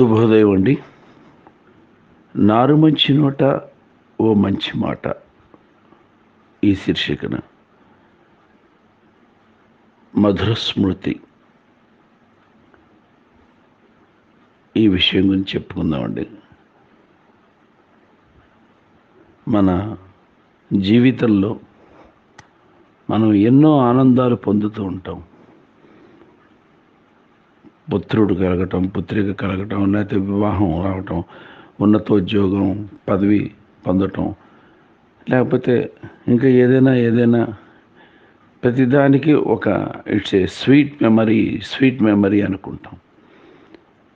శుభోదయం అండి. నారు మంచి నోట ఓ మంచి మాట. ఈ శీర్షికన. మధుర స్మృతి. ఈ విషయం గురించి చెప్పుకుందామండి. మన జీవితంలో మనం ఎన్నో ఆనందాలు పొందుతూ ఉంటాం. పుత్రుడు కలగటం పుత్రిక కలగటం లేకపోతే వివాహం రావటం ఉన్నతోద్యోగం పదవి పొందటం లేకపోతే ఇంకా ఏదైనా ఏదైనా ప్రతిదానికి ఒక it's a sweet memory sweet memory అనుకుంటాం.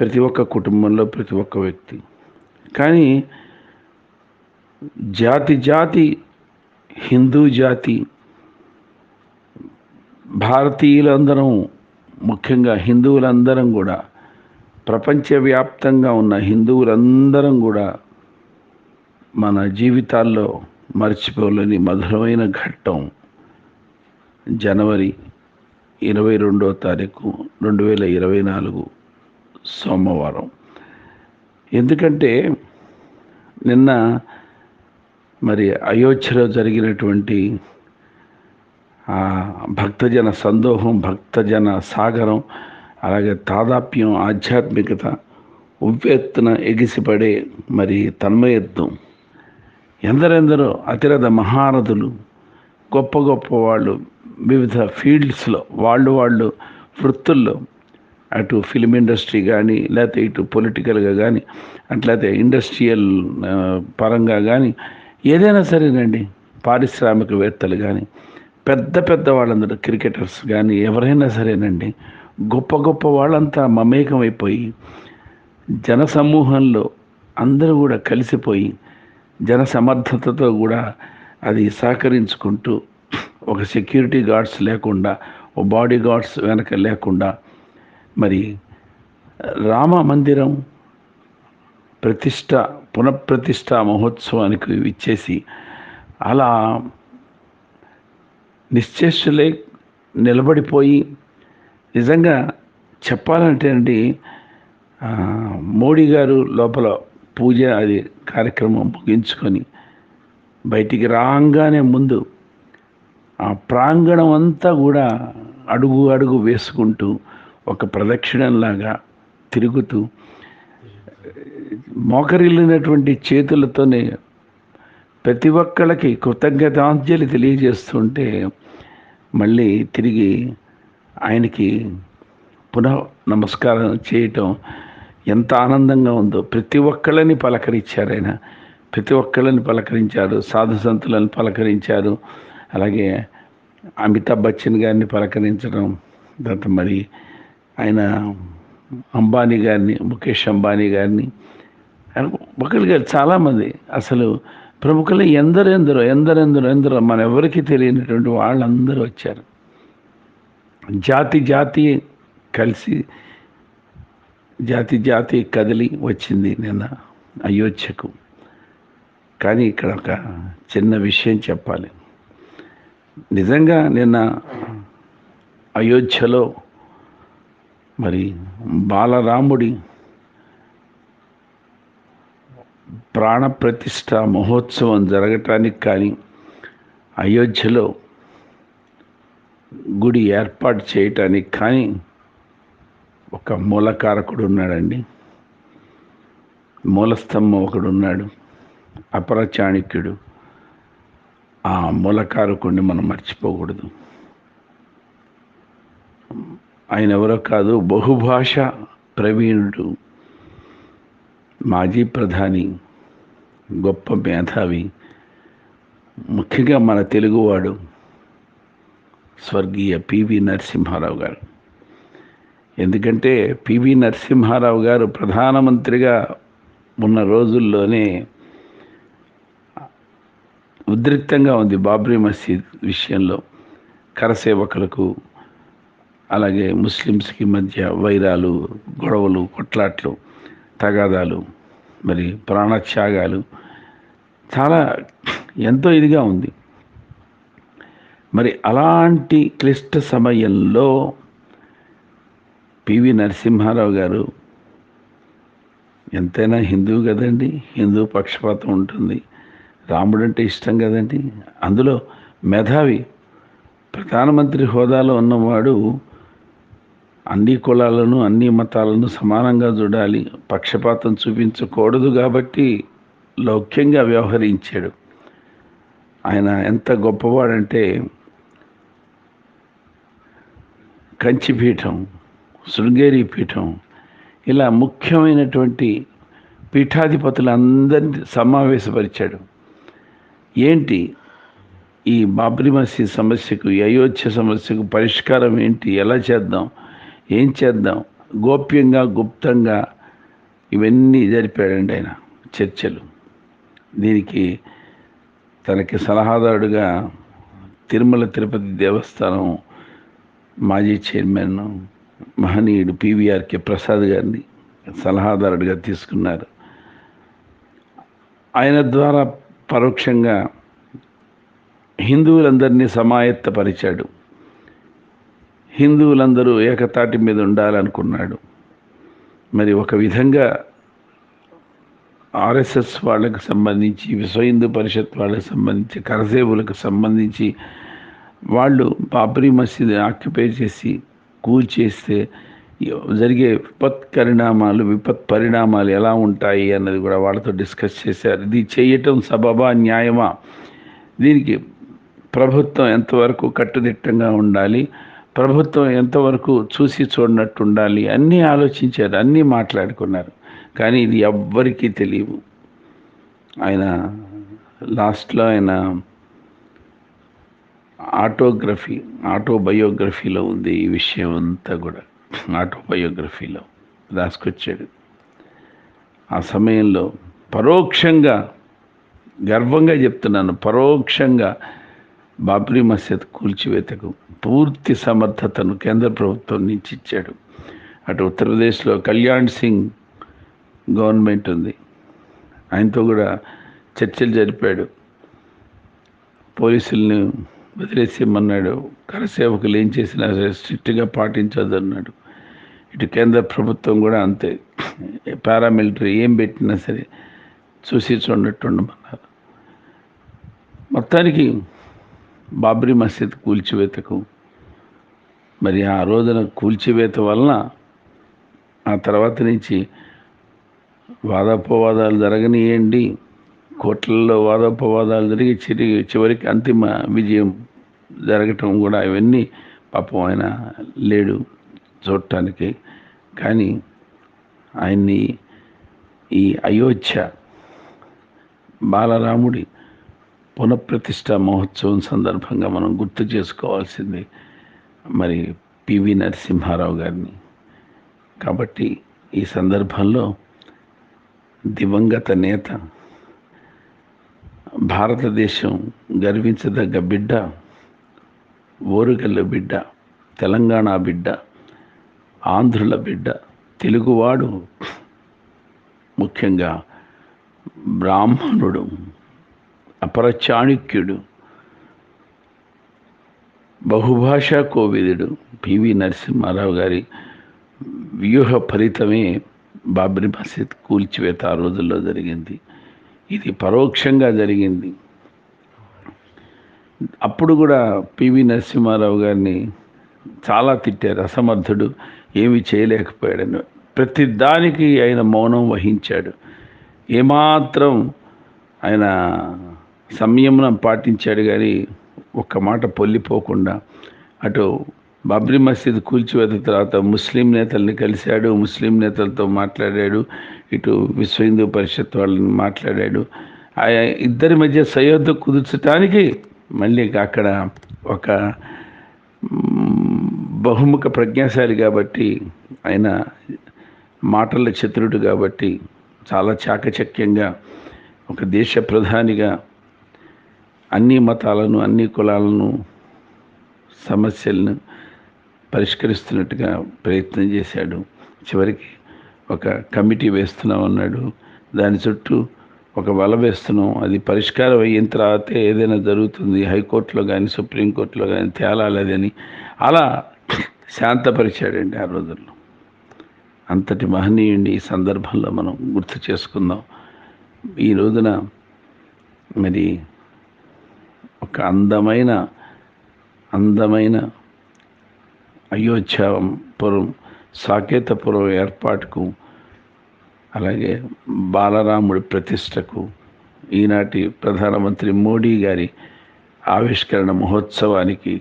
ప్రతి ఒక్క కుటుంబంలో ప్రతి ఒక్క వ్యక్తి. కానీ జాతి జాతి హిందూ జాతి భారతీయులందరం ముఖ్యంగా హిందువులందరం కూడా ప్రపంచవ్యాప్తంగా ఉన్న హిందువులందరం కూడా మన జీవితాల్లో మర్చిపోలేని మధురమైన ఘట్టం జనవరి ఇరవై రెండో తారీఖు రెండు వేల ఇరవై నాలుగు సోమవారం. ఎందుకంటే నిన్న మరి అయోధ్యలో జరిగినటువంటి భక్తజన సందోహం భక్తజన సాగరం అలాగే తాదాప్యం ఆధ్యాత్మికత ఉవ్వెత్తున ఎగిసిపడే మరి తన్మయత్వం. ఎందరెందరో అతిరథ మహారథులు గొప్ప గొప్ప వాళ్ళు వివిధ ఫీల్డ్స్లో వాళ్ళు వాళ్ళు వృత్తుల్లో అటు ఫిలిం ఇండస్ట్రీ కానీ లేకపోతే ఇటు పొలిటికల్గా కానీ అట్లయితే ఇండస్ట్రియల్ పరంగా కానీ ఏదైనా సరేనండి పారిశ్రామికవేత్తలు కానీ పెద్ద పెద్ద వాళ్ళందరూ క్రికెటర్స్ కానీ ఎవరైనా సరేనండి గొప్ప గొప్ప వాళ్ళంతా మమేకమైపోయి జన సమూహంలో అందరూ కూడా కలిసిపోయి జన సమర్థతతో కూడా అది సహకరించుకుంటూ ఒక సెక్యూరిటీ గార్డ్స్ లేకుండా ఓ బాడీ గార్డ్స్ వెనక లేకుండా మరి రామ మందిరం ప్రతిష్ట పునఃప్రతిష్ట మహోత్సవానికి ఇచ్చేసి అలా నిశ్చేష్టలే నిలబడిపోయి నిజంగా చెప్పాలంటే అండి మోడీ గారు లోపల పూజ అది కార్యక్రమం ముగించుకొని బయటికి రాగానే ముందు ఆ ప్రాంగణం అంతా కూడా అడుగు అడుగు వేసుకుంటూ ఒక ప్రదక్షిణంలాగా తిరుగుతూ మోకరిల్లినటువంటి చేతులతోనే ప్రతి ఒక్కళ్ళకి కృతజ్ఞతాంజలి తెలియజేస్తుంటే మళ్ళీ తిరిగి ఆయనకి పునః నమస్కారం చేయటం ఎంత ఆనందంగా ఉందో. ప్రతి ఒక్కళ్ళని పలకరించారు ఆయన. ప్రతి ఒక్కళ్ళని పలకరించారు. సాధు సంతులను పలకరించారు. అలాగే అమితాబ్ బచ్చన్ గారిని పలకరించడం తర్వాత మరి ఆయన అంబానీ గారిని ముఖేష్ అంబానీ గారిని. ఒకరి గారు చాలామంది. అసలు ప్రముఖులు ఎందరెందరో ఎందరెందరో ఎందరో మన ఎవరికి తెలియనటువంటి వాళ్ళందరూ వచ్చారు. జాతి జాతి కలిసి జాతి జాతి కదిలి వచ్చింది నిన్న అయోధ్యకు. కానీ ఇక్కడ ఒక చిన్న విషయం చెప్పాలి. నిజంగా నిన్న అయోధ్యలో మరి బాలరాముడి ప్రాణప్రతిష్ఠ మహోత్సవం జరగటానికి కానీ అయోధ్యలో గుడి ఏర్పాటు చేయటానికి కానీ ఒక మూలకారకుడు ఉన్నాడండి. మూలస్తంభం ఒకడు ఉన్నాడు. అపర చాణక్యుడు ఆ మూలకారకుడిని మనం మర్చిపోకూడదు. ఆయన ఎవరో కాదు బహుభాష ప్రవీణుడు మాజీ ప్రధాని గొప్ప మేధావి. ముఖ్యంగా మన తెలుగువాడు స్వర్గీయ పివి నరసింహారావు గారు. ఎందుకంటే పివి నరసింహారావు గారు ప్రధానమంత్రిగా ఉన్న రోజుల్లోనే ఉద్రిక్తంగా ఉంది బాబ్రీ మసీద్ విషయంలో. కరసేవకులకు అలాగే ముస్లిమ్స్కి మధ్య వైరాలు గొడవలు కొట్లాట్లు తగాదాలు మరి ప్రాణత్యాగాలు చాలా ఎంతో ఇదిగా ఉంది. మరి అలాంటి క్లిష్ట సమయంలో పివి నరసింహారావు గారు ఎంతైనా హిందువు కదండి హిందూ పక్షపాతం ఉంటుంది రాముడు అంటే ఇష్టం కదండి. అందులో మేధావి ప్రధానమంత్రి హోదాలో ఉన్నవాడు అన్ని కులాలను అన్ని మతాలను సమానంగా చూడాలి. పక్షపాతం చూపించకూడదు కాబట్టి లౌక్యంగా వ్యవహరించాడు. ఆయన ఎంత గొప్పవాడంటే కంచిపీఠం శృంగేరి పీఠం ఇలా ముఖ్యమైనటువంటి పీఠాధిపతులందరినీ సమావేశపరిచాడు. ఏంటి? ఈ బాబ్రీ మసీద్ సమస్యకు ఈ అయోధ్య సమస్యకు పరిష్కారం ఏంటి? ఎలా చేద్దాం? ఏం చేద్దాం? గోప్యంగా గుప్తంగా ఇవన్నీ జరిపాడండి ఆయన చర్చలు. దీనికి తనకి సలహాదారుడుగా తిరుమల తిరుపతి దేవస్థానం మాజీ చైర్మన్ మహనీయుడు పివిఆర్కే ప్రసాద్ గారిని సలహాదారుడిగా తీసుకున్నారు. ఆయన ద్వారా పరోక్షంగా హిందువులందరినీ సమాయత్తపరిచాడు. హిందువులందరూ ఏకతాటి మీద ఉండాలనుకున్నాడు. మరి ఒక విధంగా ఆర్ఎస్ఎస్ వాళ్ళకు సంబంధించి విశ్వ హిందూ పరిషత్ వాళ్ళకి సంబంధించి కరసేవులకు సంబంధించి వాళ్ళు బాబ్రీ మసీద్ ఆక్యుపై చేసి కూల్చేస్తే జరిగే విపత్ పరిణామాలు విపత్ పరిణామాలు ఎలా ఉంటాయి అన్నది కూడా వాళ్ళతో డిస్కస్ చేశారు. ఇది చేయటం సబబా న్యాయమా? దీనికి ప్రభుత్వం ఎంతవరకు కట్టుదిట్టంగా ఉండాలి? ప్రభుత్వం ఎంతవరకు చూసి చూడనట్టు ఉండాలి అన్నీ ఆలోచించారు అన్నీ మాట్లాడుకున్నారు. కానీ ఇది ఎవ్వరికీ తెలియదు. ఆయన లాస్ట్లో ఆయన ఆటోగ్రఫీ ఆటోబయోగ్రఫీలో ఉంది ఈ విషయం అంతా కూడా. ఆటోబయోగ్రఫీలో రాసుకొచ్చాడు. ఆ సమయంలో పరోక్షంగా గర్వంగా చెప్తున్నాను పరోక్షంగా బాబ్రీ మసీద్ కూల్చివేతకు పూర్తి సమర్థతను కేంద్ర ప్రభుత్వం నుంచి ఇచ్చాడు. అటు ఉత్తరప్రదేశ్లో కళ్యాణ్ సింగ్ గవర్నమెంట్ ఉంది. ఆయనతో కూడా చర్చలు జరిపాడు. పోలీసుల్ని వదిలేసేయమన్నాడు కరసేవకులు ఏం చేసినా సరే స్ట్రిక్ట్గా పాటించొద్దన్నాడు. ఇటు కేంద్ర ప్రభుత్వం కూడా అంతే. పారామిలిటరీ ఏం పెట్టినా సరే చూసి చూడట్టు ఉండమన్నారు మొత్తానికి బాబ్రీ మసీద్ కూల్చివేతకు. మరి ఆ రోజున కూల్చివేత వలన ఆ తర్వాత నుంచి వాదాపవాదాలు జరగనియండి. కోట్లలో వాదోపవాదాలు జరిగి చిరి చివరికి అంతిమ విజయం జరగటం కూడా ఇవన్నీ పాపం ఆయన లేడు చూడటానికి. కానీ ఆయన్ని ఈ అయోధ్య బాలరాముడి పునఃప్రతిష్ట మహోత్సవం సందర్భంగా మనం గుర్తు చేసుకోవాల్సింది మరి పివి నరసింహారావు గారిని. కాబట్టి ఈ సందర్భంలో దివంగత నేత భారతదేశం గర్వించదగ్గ బిడ్డ ఓరుగల్లు బిడ్డ తెలంగాణ బిడ్డ ఆంధ్రుల బిడ్డ తెలుగువాడు ముఖ్యంగా బ్రాహ్మణుడు అపర చాణుక్యుడు బహుభాషా కోవిదుడు పివి నరసింహారావు గారి వ్యూహ ఫలితమే బాబ్రీ మసీద్ కూల్చివేత ఆ రోజుల్లో జరిగింది. ఇది పరోక్షంగా జరిగింది. అప్పుడు కూడా పివి నరసింహారావు గారిని చాలా తిట్టారు. అసమర్థుడు ఏమి చేయలేకపోయాడని. ప్రతి దానికి ఆయన మౌనం వహించాడు. ఏమాత్రం ఆయన సంయమనం పాటించాడు కానీ ఒక్క మాట పొల్లిపోకుండా అటు బాబ్రీ మసీద్ కూల్చివేత తర్వాత ముస్లిం నేతల్ని కలిశాడు ముస్లిం నేతలతో మాట్లాడాడు ఇటు విశ్వ హిందూ పరిషత్ వాళ్ళని మాట్లాడాడు. ఆ ఇద్దరి మధ్య సయోధ్య కుదుర్చడానికి మళ్ళీ అక్కడ ఒక బహుముఖ ప్రజ్ఞాశాలి కాబట్టి ఆయన మాటల చతురుడు కాబట్టి చాలా చాకచక్యంగా ఒక దేశ ప్రధానిగా అన్ని మతాలను అన్ని కులాలను సమస్యలను పరిష్కరిస్తున్నట్టుగా ప్రయత్నం చేశాడు. చివరికి ఒక కమిటీ వేస్తున్నాం అన్నాడు. దాని చుట్టూ ఒక వల వేస్తున్నాం. అది పరిష్కారం అయిన తర్వాతే ఏదైనా జరుగుతుంది. హైకోర్టులో కానీ సుప్రీంకోర్టులో కానీ తేలాలి అలా శాంతపరిచాడండి ఆ రోజుల్లో. అంతటి మహనీయుడిని ఈ సందర్భంలో మనం గుర్తు చేసుకుందాం. ఈ రోజున మరి ఒక అందమైన అందమైన అయోధ్యాపురం సాకేతపురం ఏర్పాటుకు అలాగే బాలరాముడి ప్రతిష్టకు ఈనాటి ప్రధానమంత్రి మోడీ గారి ఆవిష్కరణ మహోత్సవానికి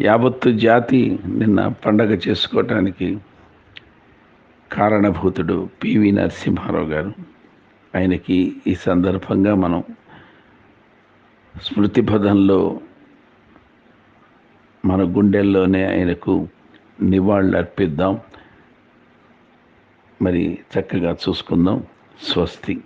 యావత్తు జాతి నిన్న పండగ చేసుకోవటానికి కారణభూతుడు పివి నరసింహారావు గారు. ఆయనకి ఈ సందర్భంగా మనం స్మృతిపథంలో మన గుండెల్లోనే ఆయనకు నివాళులు అర్పిద్దాం మరి చక్కగా చూసుకుందాం. స్వస్తి.